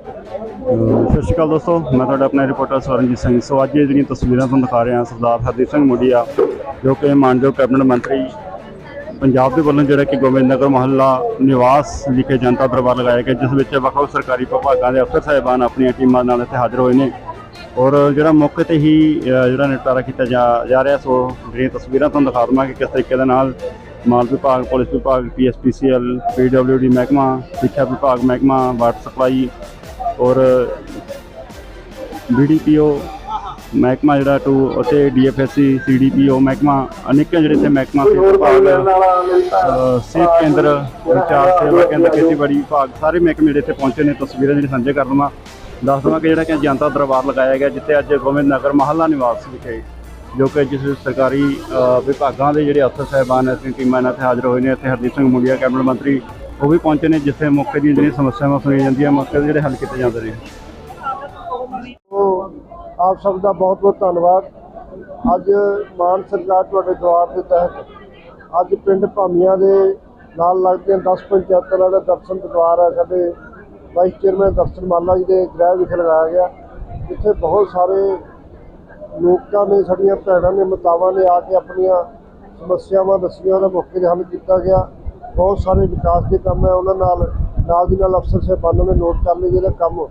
ਸਤਿ ਸ਼੍ਰੀ ਅਕਾਲ ਦੋਸਤੋ, ਮੈਂ ਤੁਹਾਡਾ ਆਪਣਾ ਰਿਪੋਰਟਰ ਸਵਰਨਜੀਤ ਸਿੰਘ। ਸੋ ਅੱਜ ਇਹ ਜਿਹੜੀਆਂ ਤਸਵੀਰਾਂ ਤੁਹਾਨੂੰ ਦਿਖਾ ਰਿਹਾ ਸਰਦਾਰ ਹਰਦੀਪ ਸਿੰਘ ਮੁੰਡੀਆ, ਜੋ ਕਿ ਮਾਨਯੋਗ ਕੈਬਨਿਟ ਮੰਤਰੀ ਪੰਜਾਬ ਦੇ ਵੱਲੋਂ ਜਿਹੜਾ ਕਿ ਗੋਬਿੰਦ ਨਗਰ ਮਹੱਲਾ ਨਿਵਾਸ ਵਿਖੇ ਜਨਤਾ ਦਰਬਾਰ ਲਗਾਇਆ ਗਿਆ, ਜਿਸ ਵਿੱਚ ਵੱਖ-ਵੱਖ ਸਰਕਾਰੀ ਵਿਭਾਗਾਂ ਦੇ ਅਫਸਰ ਸਾਹਿਬਾਨ ਆਪਣੀਆਂ ਟੀਮਾਂ ਨਾਲ ਇੱਥੇ ਹਾਜ਼ਰ ਹੋਏ ਨੇ। ਔਰ ਜਿਹੜਾ ਮੌਕੇ ਤੇ ਹੀ ਜਿਹੜਾ ਨਿਪਟਾਰਾ ਕੀਤਾ ਜਾ ਜਾ ਰਿਹਾ, ਸੋ ਜਿਹੜੀਆਂ ਤਸਵੀਰਾਂ ਤੁਹਾਨੂੰ ਦਿਖਾ ਦਵਾਂ ਕਿ ਕਿਸ ਤਰੀਕੇ ਦੇ ਨਾਲ ਮਾਲ ਵਿਭਾਗ, ਪੁਲਿਸ ਵਿਭਾਗ ਪੀਐਸਪੀਸੀਐਲ ਪੀਡਬਲਯੂਡੀ ਮਹਿਕਮਾ, ਸਿੱਖਿਆ ਵਿਭਾਗ ਮਹਿਕਮਾ, ਵਾਟਰ ਸਪਲਾਈ ਔਰ ਬੀਡੀਪੀਓ ਮਹਿਕਮਾ ਜਿਹੜਾ ਟੂ ਅਤੇ ਡੀਐਫਐਸਸੀ ਸੀਡੀਪੀਓ ਮਹਿਕਮਾ ਅਨੇਕਾਂ ਜਿਹੜੇ ਇੱਥੇ ਮਹਿਕਮਾ ਸੀ ਵਿਭਾਗ ਸਿਹਤ ਕੇਂਦਰ ਵਿਚਾਰ ਸੇਵਾ ਕੇਂਦਰ ਖੇਤੀਬਾੜੀ ਵਿਭਾਗ ਸਾਰੇ ਮਹਿਕਮੇ ਜਿਹੜੇ ਇੱਥੇ ਪਹੁੰਚੇ ਨੇ ਤਸਵੀਰਾਂ ਜਿਹੜੀ ਸਾਂਝੇ ਕਰ ਦਵਾਂ ਦੱਸ ਦਵਾਂ ਕਿ ਜਿਹੜਾ ਕਿ ਜਨਤਾ ਦਰਬਾਰ ਲਗਾਇਆ ਗਿਆ ਜਿੱਥੇ ਅੱਜ ਗੋਬਿੰਦ ਨਗਰ ਮਹੱਲਾ ਨਿਵਾਸ ਵਿਖੇ ਜੋ ਕਿ ਜਿਸ ਸਰਕਾਰੀ ਵਿਭਾਗਾਂ ਦੇ ਜਿਹੜੇ ਅਫਸਰ ਸਾਹਿਬਾਨ ਆਪਣੀ ਟੀਮਾਂ ਨਾਲ ਇੱਥੇ ਹਾਜ਼ਰ ਹੋਏ ਨੇ ਇੱਥੇ ਹਰਦੀਪ ਸਿੰਘ ਮੁੰਡੀਆ ਕੈਬਨਿਟ ਮੰਤਰੀ ਉਹ ਵੀ ਪਹੁੰਚੇ ਨੇ ਜਿੱਥੇ ਮੌਕੇ ਦੀਆਂ ਜਿਹੜੀਆਂ ਸਮੱਸਿਆਵਾਂ ਸੁਣੀਆਂ ਜਾਂਦੀਆਂ, ਮੌਕੇ ਦੇ ਜਿਹੜੇ ਹੱਲ ਕੀਤੇ ਜਾਂਦੇ ਨੇ। ਉਹ ਆਪ ਸਭ ਦਾ ਬਹੁਤ ਬਹੁਤ ਧੰਨਵਾਦ। ਅੱਜ ਮਾਨ ਸਰਕਾਰ ਤੁਹਾਡੇ ਦੁਆਰ ਦੇ ਤਹਿਤ ਅੱਜ ਪਿੰਡ ਭਾਮੀਆਂ ਦੇ ਨਾਲ ਲੱਗਦੇ 10 ਪੰਚਾਇਤਾਂ ਦਾ ਦਰਸ਼ਨ ਦਰਬਾਰ ਹੈ ਸਾਡੇ ਵਾਈਸ ਚੇਅਰਮੈਨ ਦਰਸ਼ਨ ਮਾਲਾ ਜੀ ਦੇ ਗ੍ਰਹਿ ਵਿਖੇ ਲਗਾਇਆ ਗਿਆ। ਜਿੱਥੇ ਬਹੁਤ ਸਾਰੇ ਲੋਕਾਂ ਨੇ, ਸਾਡੀਆਂ ਭੈਣਾਂ ਨੇ, ਮਤਾਵਾਂ ਨੇ ਆ ਕੇ ਆਪਣੀਆਂ ਸਮੱਸਿਆਵਾਂ ਦੱਸੀਆਂ, ਉਹਦਾ ਮੌਕੇ ਤੇ ਹੱਲ ਕੀਤਾ ਗਿਆ। ਬਹੁਤ ਸਾਰੇ ਵਿਕਾਸ ਦੇ ਕੰਮ ਹੈ। ਉਹਨਾਂ ਨਾਲ ਨਾਲ ਦੀ ਨਾਲ ਅਫਸਰ ਸਾਹਿਬਾਨਾਂ ਨੇ ਨੋਟ ਕਰ ਲਈ ਜਿਹੜਾ ਕੰਮ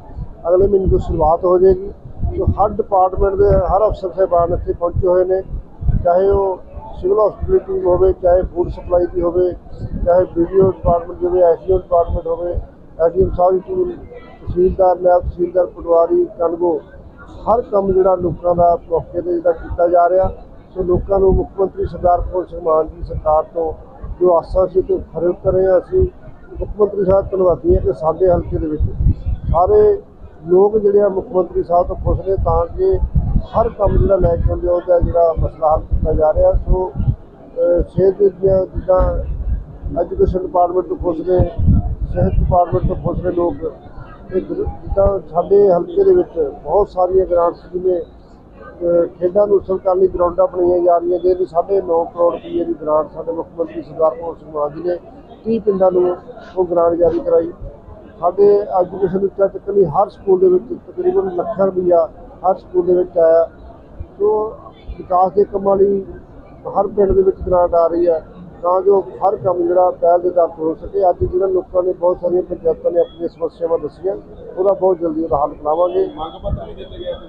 ਅਗਲੇ ਮਹੀਨੇ ਤੋਂ ਸ਼ੁਰੂਆਤ ਹੋ ਜਾਏਗੀ। ਜੋ ਹਰ ਡਿਪਾਰਟਮੈਂਟ ਦੇ, ਹਰ ਅਫਸਰ ਸਾਹਿਬਾਨ ਇੱਥੇ ਪਹੁੰਚੇ ਹੋਏ ਨੇ। ਚਾਹੇ ਉਹ ਸਿਵਲ ਹਸਪੀਟਲ ਹੋਵੇ, ਚਾਹੇ ਫੂਡ ਸਪਲਾਈ ਦੀ ਹੋਵੇ, ਚਾਹੇ ਵੀਡੀਓ ਡਿਪਾਰਟਮੈਂਟ ਦੀ ਹੋਵੇ ਐਸਡੀਓ ਡਿਪਾਰਟਮੈਂਟ ਹੋਵੇ ਐਸਡੀਐਮ ਸਾਹਿਬ ਦੀ ਟੀਮ ਤਹਿਸੀਲਦਾਰ ਨਾਇਬ ਤਹਿਸੀਲਦਾਰ, ਪਟਵਾਰੀ ਕਨਗੋ ਹਰ ਕੰਮ ਜਿਹੜਾ ਲੋਕਾਂ ਦਾ ਮੌਕੇ ਤੇ ਜਿਹੜਾ ਕੀਤਾ ਜਾ ਰਿਹਾ। ਸੋ ਲੋਕਾਂ ਨੂੰ ਮੁੱਖ ਮੰਤਰੀ ਸਰਦਾਰ ਭਗਵੰਤ ਸਿੰਘ ਮਾਨ ਜੀ ਸਰਕਾਰ ਤੋਂ ਜੋ ਆਸਾ ਸੀ ਤੇ ਖਰੇ ਉਤਰ ਰਹੇ ਹਾਂ ਅਸੀਂ, ਮੁੱਖ ਮੰਤਰੀ ਸਾਹਿਬ ਧੰਨਵਾਦੀ ਹਾਂ ਕਿ ਸਾਡੇ ਹਲਕੇ ਦੇ ਵਿੱਚ ਸਾਰੇ ਲੋਕ ਜਿਹੜੇ ਆ ਮੁੱਖ ਮੰਤਰੀ ਸਾਹਿਬ ਤੋਂ ਖੁਸ਼ ਨੇ, ਤਾਂ ਕਿ ਹਰ ਕੰਮ ਜਿਹੜਾ ਲੈ ਕੇ ਆਉਂਦੇ ਉਹਦਾ ਜਿਹੜਾ ਮਸਲਾ ਹੱਲ ਕੀਤਾ ਜਾ ਰਿਹਾ। ਸੋ ਸਿਹਤ ਦੀਆਂ ਜਿੱਦਾਂ ਐਜੂਕੇਸ਼ਨ ਡਿਪਾਰਟਮੈਂਟ ਤੋਂ ਖੁਸ਼ ਨੇ, ਸਿਹਤ ਡਿਪਾਰਟਮੈਂਟ ਤੋਂ ਖੁਸ਼ ਨੇ ਲੋਕ। ਤੇ ਜਿੱਦਾਂ ਸਾਡੇ ਹਲਕੇ ਦੇ ਵਿੱਚ ਬਹੁਤ ਸਾਰੀਆਂ ਗ੍ਰਾਂਟਸ ਜਿਵੇਂ ਖੇਡਾਂ ਨੂੰ ਉਸਲ ਕਰਨ ਲਈ ਗਰਾਊਂਡਾਂ ਬਣਾਈਆਂ ਜਾ ਰਹੀਆਂ ਜਿਹਦੇ 9.5 ਕਰੋੜ ਰੁਪਏ ਦੀ ਗ੍ਰਾਂਟ ਸਾਡੇ ਮੁੱਖ ਮੰਤਰੀ ਸਰਦਾਰ ਭਗਵੰਤ ਸਿੰਘ ਮਾਨ ਜੀ ਨੇ 30 ਪਿੰਡਾਂ ਨੂੰ ਉਹ ਗ੍ਰਾਂਟ ਜਾਰੀ ਕਰਾਈ। ਸਾਡੇ ਐਜੂਕੇਸ਼ਨ ਚੱਕਣ ਲਈ ਹਰ ਸਕੂਲ ਦੇ ਵਿੱਚ ਤਕਰੀਬਨ ਲੱਖਾਂ ਰੁਪਈਆ ਹਰ ਸਕੂਲ ਦੇ ਵਿੱਚ ਆਇਆ। ਸੋ ਵਿਕਾਸ ਦੇ ਕੰਮਾਂ ਲਈ ਹਰ ਪਿੰਡ ਦੇ ਵਿੱਚ ਗ੍ਰਾਂਟ ਆ ਰਹੀ ਹੈ। ਤਾਂ ਜੋ ਹਰ ਕੰਮ ਜਿਹੜਾ ਪਹਿਲ ਦੇ ਦਰ ਹੋ ਸਕੇ। ਅੱਜ ਜਿਹੜਾ ਲੋਕਾਂ ਨੇ ਬਹੁਤ ਸਾਰੀਆਂ ਪੰਚਾਇਤਾਂ ਨੇ ਆਪਣੀਆਂ ਸਮੱਸਿਆਵਾਂ ਦੱਸੀਆਂ। ਉਹਦਾ ਬਹੁਤ ਜਲਦੀ ਉਹਦਾ ਹੱਲ ਕਰਾਵਾਂਗੇ।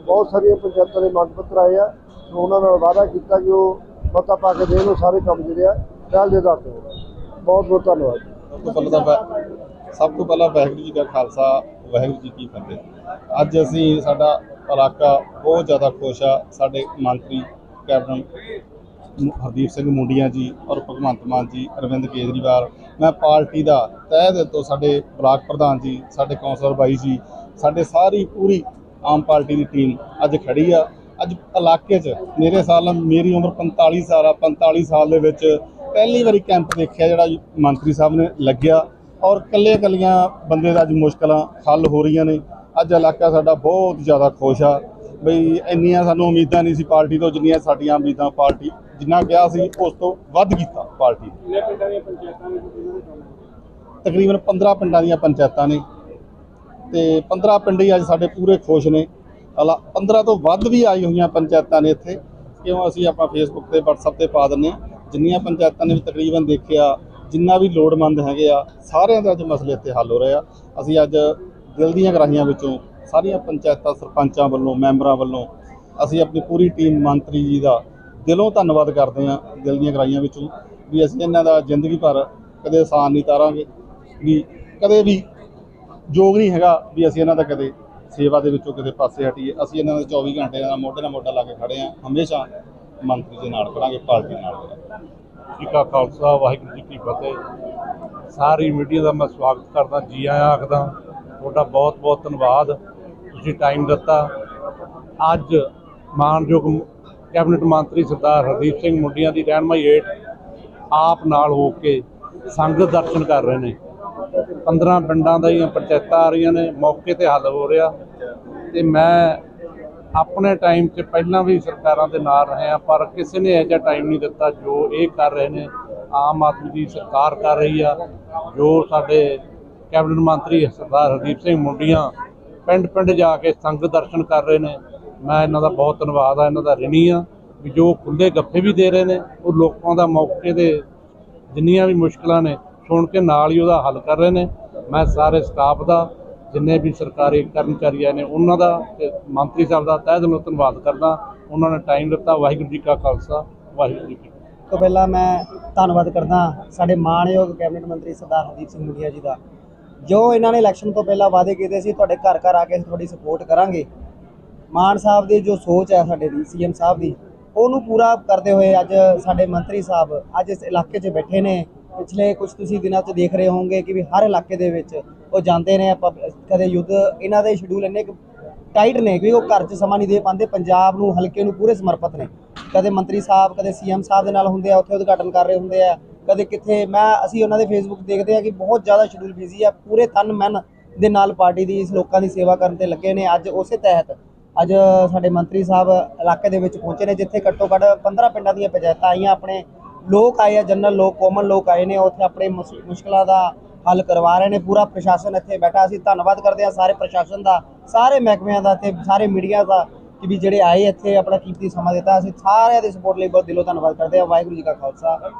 ਬਹੁਤ ਸਾਰੀਆਂ ਪੰਚਾਇਤਾਂ ਦੇ ਮੰਗ ਪੱਤਰ ਆਏ ਆ। ਉਹਨਾਂ ਨਾਲ ਵਾਅਦਾ ਕੀਤਾ ਕਿ ਉਹ ਮਤਾ ਪਾ ਕੇ ਦੇਣ, ਉਹ ਸਾਰੇ ਕੰਮ ਜਿਹੜੇ ਆ ਪਹਿਲ ਦੇ ਦਰ ਤੇ ਬਹੁਤ ਬਹੁਤ ਧੰਨਵਾਦ। ਸਭ ਤੋਂ ਪਹਿਲਾਂ ਵਾਹਿਗੁਰੂ ਜੀ ਕਾ ਖਾਲਸਾ, ਵਾਹਿਗੁਰੂ ਜੀ ਕੀ ਫਤਿਹ। ਅੱਜ ਅਸੀਂ ਸਾਡਾ ਇਲਾਕਾ ਬਹੁਤ ਜ਼ਿਆਦਾ ਖੁਸ਼ ਆ। ਸਾਡੇ ਮੰਤਰੀ ਕੈਪਟਨ ਹਰਦੀਪ ਸਿੰਘ ਮੁੰਡੀਆਂ ਜੀ ਔਰ ਭਗਵੰਤ ਮਾਨ ਜੀ, ਅਰਵਿੰਦ ਕੇਜਰੀਵਾਲ, ਮੈਂ ਪਾਰਟੀ ਦਾ ਤਹਿ ਦਿਲ ਤੋਂ ਸਾਡੇ ਬਲਾਕ ਪ੍ਰਧਾਨ ਜੀ, ਸਾਡੇ ਕੌਂਸਲਰ ਬਾਈ ਜੀ, ਸਾਡੇ ਸਾਰੀ ਪੂਰੀ ਆਮ ਪਾਰਟੀ ਦੀ ਟੀਮ ਅੱਜ ਖੜੀ ਆ। ਅੱਜ ਇਲਾਕੇ 'ਚ ਮੇਰੇ ਸਾਲ ਮੇਰੀ ਉਮਰ 45 ਸਾਲ ਆ। 45 ਸਾਲ ਦੇ ਵਿੱਚ ਪਹਿਲੀ ਵਾਰੀ ਕੈਂਪ ਦੇਖਿਆ ਜਿਹੜਾ ਮੰਤਰੀ ਸਾਹਿਬ ਨੇ ਲੱਗਿਆ ਔਰ ਕੱਲੇ ਕੱਲੀਆਂ ਬੰਦੇ ਦਾ ਅੱਜ ਮੁਸ਼ਕਲਾਂ ਹੱਲ ਹੋ ਰਹੀਆਂ ਨੇ। ਅੱਜ ਇਲਾਕਾ ਸਾਡਾ ਬਹੁਤ ਜ਼ਿਆਦਾ ਖੁਸ਼ ਆ। ਬਈ ਇੰਨੀਆਂ ਸਾਨੂੰ ਉਮੀਦਾਂ ਨਹੀਂ ਸੀ ਪਾਰਟੀ ਤੋਂ ਜਿੰਨੀਆਂ ਸਾਡੀਆਂ ਉਮੀਦਾਂ ਪਾਰਟੀ ਜਿੰਨਾ ਕਿਹਾ ਸੀ ਉਸ ਤੋਂ ਵੱਧ ਕੀਤਾ ਪਾਰਟੀ ਨੇ। ਤਕਰੀਬਨ 15 ਪਿੰਡਾਂ ਦੀਆਂ ਪੰਚਾਇਤਾਂ ਨੇ ਤੇ 15 ਪਿੰਡ ਹੀ ਅੱਜ ਸਾਡੇ ਪੂਰੇ ਖੁਸ਼ ਨੇ। ਅਲਾ 15 ਤੋਂ ਵੱਧ ਵੀ ਆਈ ਹੋਈਆਂ ਪੰਚਾਇਤਾਂ ਨੇ ਇੱਥੇ। ਕਿਉਂ ਅਸੀਂ ਆਪਾਂ ਫੇਸਬੁੱਕ ਤੇ WhatsApp ਤੇ ਪਾ ਦਿੰਨੇ ਆ ਜਿੰਨੀਆਂ ਪੰਚਾਇਤਾਂ ਨੇ ਵੀ ਤਕਰੀਬਨ ਦੇਖਿਆ ਜਿੰਨਾ ਵੀ ਲੋੜਵੰਦ ਹੈਗੇ ਆ ਸਾਰਿਆਂ ਦੇ ਅੱਜ ਮਸਲੇ ਇੱਥੇ ਹੱਲ ਹੋ ਰਹੇ ਅਸੀਂ ਅੱਜ ਦਿਲ ਦੀਆਂ ਗਰਾਹੀਆਂ ਵਿੱਚੋਂ ਸਾਰੀਆਂ ਪੰਚਾਇਤਾਂ, ਸਰਪੰਚਾਂ ਵੱਲੋਂ, ਮੈਂਬਰਾਂ ਵੱਲੋਂ ਅਸੀਂ ਆਪਣੀ ਪੂਰੀ ਟੀਮ ਮੰਤਰੀ ਜੀ ਦਾ ਦਿਲੋਂ ਧੰਨਵਾਦ ਕਰਦੇ ਹਾਂ, ਦਿਲ ਦੀਆਂ ਗਰਾਈਆਂ ਵਿੱਚੋਂ ਵੀ ਅਸੀਂ ਇਹਨਾਂ ਦਾ ਜ਼ਿੰਦਗੀ ਭਰ ਕਦੇ ਆਸਾਨ ਨਹੀਂ ਤਾਰਾਂਗੇ, ਵੀ ਕਦੇ ਵੀ ਯੋਗ ਨਹੀਂ ਹੈਗਾ ਵੀ ਅਸੀਂ ਇਹਨਾਂ ਦਾ ਕਦੇ ਸੇਵਾ ਦੇ ਵਿੱਚੋਂ ਕਿਤੇ ਪਾਸੇ ਹਟੀਏ। ਅਸੀਂ ਇਹਨਾਂ ਦੇ 24 ਘੰਟੇ ਇਹਨਾਂ ਦਾ ਮੋਢੇ ਨਾਲ ਮੋਢਾ ਲਾ ਕੇ ਖੜੇ ਹਾਂ। ਹਮੇਸ਼ਾ ਮੰਤਰੀ ਜੀ ਨਾਲ ਖੜਾਂਗੇ ਪਾਰਟੀ ਨਾਲ ਖੜਾਂਗੇ ਜੀ ਕਾ ਖਾਲਸਾ, ਵਾਹਿਗੁਰੂ ਜੀ ਕੀ ਫਤਿਹ। ਸਾਰੀ ਮੀਡੀਆ ਦਾ ਮੈਂ ਸਵਾਗਤ ਕਰਦਾ, ਜੀ ਆਇਆਂ ਆਖਦਾ। ਤੁਹਾਡਾ ਬਹੁਤ ਬਹੁਤ ਧੰਨਵਾਦ। ਤੁਸੀਂ ਟਾਈਮ ਦਿੱਤਾ। ਅੱਜ ਮਾਨਯੋਗ ਕੈਬਨਿਟ ਮੰਤਰੀ ਸਰਦਾਰ ਹਰਦੀਪ ਸਿੰਘ ਮੁੰਡੀਆਂ ਦੀ ਰਹਿਨਮਾਈ ਹੇਠ ਆਪ ਨਾਲ ਹੋ ਕੇ ਸੰਗਤ ਦਰਸ਼ਨ ਕਰ ਰਹੇ ਨੇ। 15 ਪਿੰਡਾਂ ਦਾ ਹੀ ਪੰਚਾਇਤਾਂ ਆ ਰਹੀਆਂ ਨੇ, ਮੌਕੇ ਤੇ ਹੱਲ ਹੋ ਰਿਹਾ। ਤੇ ਮੈਂ ਆਪਣੇ ਟਾਈਮ 'ਚ ਪਹਿਲਾਂ ਵੀ ਸਰਕਾਰਾਂ ਦੇ ਨਾਲ ਰਹੇ ਆ ਪਰ ਕਿਸੇ ਨੇ ਇਹੋ ਜਿਹਾ ਟਾਈਮ ਨਹੀਂ ਦਿੱਤਾ ਜੋ ਇਹ ਕਰ ਰਹੇ ਨੇ। ਆਮ ਆਦਮੀ ਦੀ ਸਰਕਾਰ ਕਰ ਰਹੀ ਆ। ਜੋ ਸਾਡੇ ਕੈਬਨਿਟ ਮੰਤਰੀ ਸਰਦਾਰ ਹਰਦੀਪ ਸਿੰਘ ਮੁੰਡੀਆਂ ਪਿੰਡ ਪਿੰਡ ਜਾ ਕੇ ਸੰਗਤ ਦਰਸ਼ਨ ਕਰ ਰਹੇ ਨੇ। ਮੈਂ ਇਹਨਾਂ ਦਾ ਬਹੁਤ ਧੰਨਵਾਦ ਆ, ਇਹਨਾਂ ਦਾ ਰਿਣੀ ਆ, ਵੀ ਜੋ ਖੁੱਲੇ ਗੱਫੇ ਵੀ ਦੇ ਰਹੇ ਨੇ, ਉਹ ਲੋਕਾਂ ਦਾ ਮੌਕੇ ਤੇ ਜਿੰਨੀਆਂ ਵੀ ਮੁਸ਼ਕਲਾਂ ਨੇ, ਸੁਣ ਕੇ ਨਾਲ ਹੀ ਉਹਦਾ ਹੱਲ ਕਰ ਰਹੇ ਨੇ। ਮੈਂ ਸਾਰੇ ਸਟਾਫ ਦਾ, ਜਿੰਨੇ ਵੀ ਸਰਕਾਰੀ ਕਰਮਚਾਰੀ ਆਏ ਨੇ, ਉਹਨਾਂ ਦਾ ਤੇ ਮੰਤਰੀ ਸਾਹਿਬ ਦਾ ਤਹਿ ਦਿਲੋਂ ਧੰਨਵਾਦ ਕਰਦਾ। ਉਹਨਾਂ ਨੇ ਟਾਈਮ ਦਿੱਤਾ, ਵਾਹਿਗੁਰੂ ਜੀ ਕਾ ਖਾਲਸਾ, ਵਾਹਿਗੁਰੂ ਜੀ ਕੀ ਤੋਂ ਪਹਿਲਾਂ ਮੈਂ ਧੰਨਵਾਦ ਕਰਦਾ ਸਾਡੇ ਮਾਣਯੋਗ ਕੈਬਨਿਟ ਮੰਤਰੀ ਸਰਦਾਰ ਹਰਦੀਪ ਸਿੰਘ ਮੁੰਡੀਆ ਜੀ ਦਾ। ਜੋ ਇਹਨਾਂ ਨੇ ਇਲੈਕਸ਼ਨ ਤੋਂ ਪਹਿਲਾਂ ਵਾਅਦੇ ਕੀਤੇ ਸੀ, ਤੁਹਾਡੇ ਘਰ ਘਰ ਆ ਕੇ ਅਸੀਂ ਤੁਹਾਡੀ ਸਪੋਰਟ ਕਰਾਂਗੇ। ਮਾਨ ਸਾਹਿਬ ਦੀ ਜੋ ਸੋਚ ਹੈ ਸਾਡੇ ਦੀ ਸੀਐਮ ਸਾਹਿਬ ਦੀ, ਉਹਨੂੰ ਪੂਰਾ ਕਰਦੇ ਹੋਏ ਅੱਜ ਸਾਡੇ ਮੰਤਰੀ ਸਾਹਿਬ ਅੱਜ ਇਸ ਇਲਾਕੇ 'ਚ ਬੈਠੇ ਨੇ। ਪਿਛਲੇ ਕੁਝ ਤੁਸੀਂ ਦਿਨਾਂ 'ਚ ਦੇਖ ਰਹੇ ਹੋਵੋਗੇ ਕਿ ਵੀ ਹਰ ਇਲਾਕੇ ਦੇ ਵਿੱਚ ਉਹ ਜਾਂਦੇ ਨੇ, ਆਪਾਂ ਕਦੇ ਯੁੱਧ, ਇਹਨਾਂ ਦੇ ਸ਼ਡਿਊਲ ਇੰਨੇ ਕੁ ਟਾਈਟ ਨੇ ਕਿ ਉਹ ਘਰ 'ਚ ਸਮਾਂ ਨਹੀਂ ਦੇ ਪਾਉਂਦੇ, ਪੰਜਾਬ ਨੂੰ ਹਲਕੇ ਨੂੰ ਪੂਰੇ ਸਮਰਪਿਤ ਨੇ। ਕਦੇ ਮੰਤਰੀ ਸਾਹਿਬ, ਕਦੇ ਸੀਐਮ ਸਾਹਿਬ ਦੇ ਨਾਲ ਹੁੰਦੇ ਆ, ਉੱਥੇ ਉਦਘਾਟਨ ਕਰ ਰਹੇ ਹੁੰਦੇ ਆ। ਕਦੇ ਕਿੱਥੇ ਮੈਂ, ਅਸੀਂ ਉਹਨਾਂ ਦੇ ਫੇਸਬੁੱਕ ਦੇਖਦੇ ਆ ਕਿ ਬਹੁਤ ਜ਼ਿਆਦਾ ਸ਼ਡਿਊਲ ਬਿਜ਼ੀ ਆ, ਪੂਰੇ ਤਨ ਮਨ ਦੇ ਨਾਲ ਪਾਰਟੀ ਦੀ, ਇਸ ਲੋਕਾਂ ਦੀ ਸੇਵਾ ਕਰਨ ਤੇ ਲੱਗੇ ਨੇ ਅੱਜ ਉਸੇ ਤਹਿਤ। ਅੱਜ ਸਾਡੇ ਮੰਤਰੀ ਸਾਹਿਬ ਇਲਾਕੇ ਦੇ ਵਿੱਚ ਪਹੁੰਚੇ ਨੇ, ਜਿੱਥੇ ਘੱਟੋ ਘੱਟ 15 ਪਿੰਡਾਂ ਦੀਆਂ ਪੰਚਾਇਤਾਂ ਆਈਆਂ, ਆਪਣੇ ਲੋਕ ਆਏ ਆ ਜਨਰਲ ਲੋਕ ਕੋਮਨ ਲੋਕ ਆਏ ਨੇ, ਉੱਥੇ ਆਪਣੇ ਮੁਸ਼- ਮੁਸ਼ਕਲਾਂ ਦਾ ਹੱਲ ਕਰਵਾ ਰਹੇ ਨੇ, ਪੂਰਾ ਪ੍ਰਸ਼ਾਸਨ ਇੱਥੇ ਬੈਠਾ, ਅਸੀਂ ਧੰਨਵਾਦ ਕਰਦੇ ਹਾਂ ਸਾਰੇ ਪ੍ਰਸ਼ਾਸਨ ਦਾ, ਸਾਰੇ ਮਹਿਕਮਿਆਂ ਦਾ ਤੇ ਸਾਰੇ ਮੀਡੀਆ ਦਾ ਕਿ ਵੀ ਜਿਹੜੇ ਆਏ ਇੱਥੇ, ਆਪਣਾ ਕੀਮਤੀ ਸਮਾਂ ਦਿੱਤਾ, ਅਸੀਂ ਸਾਰਿਆਂ ਦੇ ਸਪੋਰਟ ਲਈ ਬਹੁਤ ਦਿਲੋਂ ਧੰਨਵਾਦ ਕਰਦੇ ਹਾਂ, ਵਾਹਿਗੁਰੂ ਜੀ ਕਾ ਖਾਲਸਾ।